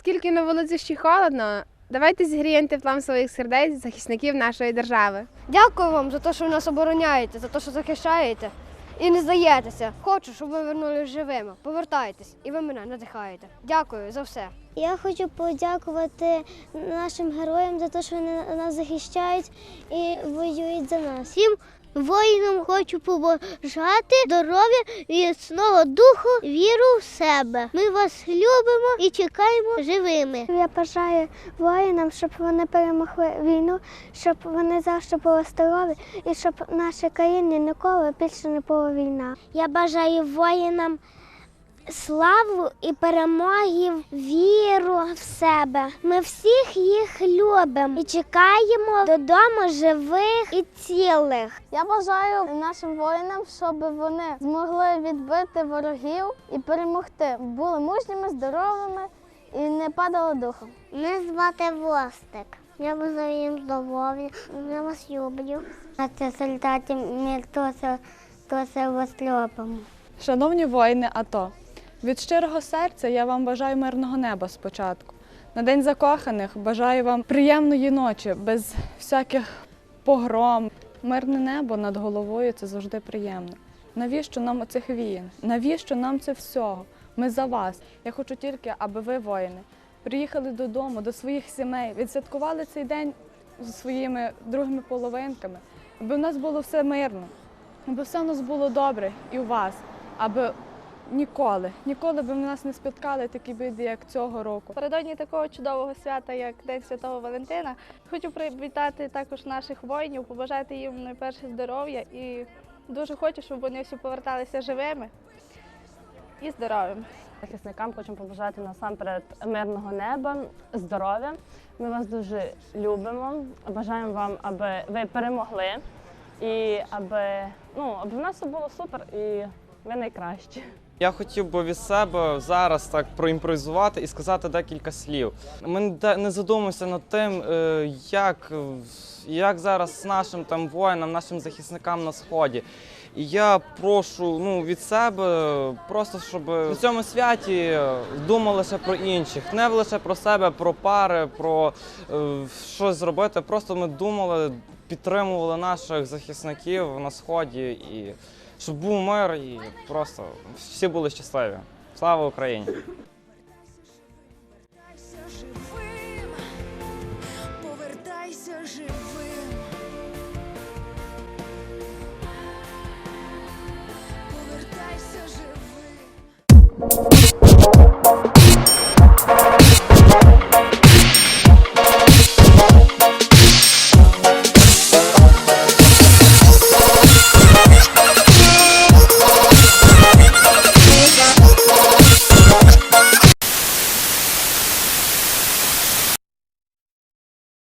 Оскільки на вулиці ще холодно, давайте зігріємо теплом своїх сердець захисників нашої держави. Дякую вам за те, що ви нас обороняєте, за те, що захищаєте і не здаєтеся. Хочу, щоб ви вернулись живими. Повертайтесь, і ви мене надихаєте. Дякую за все. Я хочу подякувати нашим героям за те, що вони нас захищають і воюють за нас. Всім воїнам хочу побажати здоров'я, міцного духу, віру в себе. Ми вас любимо і чекаємо живими. Я бажаю воїнам, щоб вони перемогли війну, щоб вони завжди були здорові і щоб в нашій країні ніколи більше не була війна. Я бажаю воїнам славу і перемоги, віру в себе. Ми всіх їх любимо і чекаємо додому живих і цілих. Я бажаю нашим воїнам, щоб вони змогли відбити ворогів і перемогти. Були мужніми, здоровими і не падали духом. Мене звати Востик. Я бажаю їм здоров'я. Я вас люблю. А це солдати ми то це, вас любимо. Шановні воїни АТО, від щирого серця я вам бажаю мирного неба спочатку. На День закоханих бажаю вам приємної ночі, без всяких погром. Мирне небо над головою це завжди приємно. Навіщо нам оцих війн? Навіщо нам це всього? Ми за вас. Я хочу тільки, аби ви, воїни, приїхали додому, до своїх сімей, відсвяткували цей день зі своїми другими половинками, аби в нас було все мирно, аби все у нас було добре і у вас, аби ніколи, ніколи би в нас не спіткали такі біди, як цього року. Напередодні такого чудового свята, як День Святого Валентина, хочу привітати також наших воїнів, побажати їм найперше здоров'я і дуже хочу, щоб вони всі поверталися живими і здоровими. Захисникам хочемо побажати насамперед мирного неба, здоров'я. Ми вас дуже любимо. Бажаємо вам, аби ви перемогли і аби, ну, аби в нас все було супер і ви найкращі. Я хотів би від себе зараз так проімпровізувати і сказати декілька слів. Ми не задумуємося над тим, е, як, як зараз нашим там воїнам, нашим захисникам на сході. І я прошу ну, від себе просто, щоб на цьому святі думали лише про інших, не лише про себе, про пари, про е, щось зробити. Просто ми думали, підтримували наших захисників на сході і щоб був мир і просто всі були щасливі. Слава Україні! Повертайся живим, повертайся живим.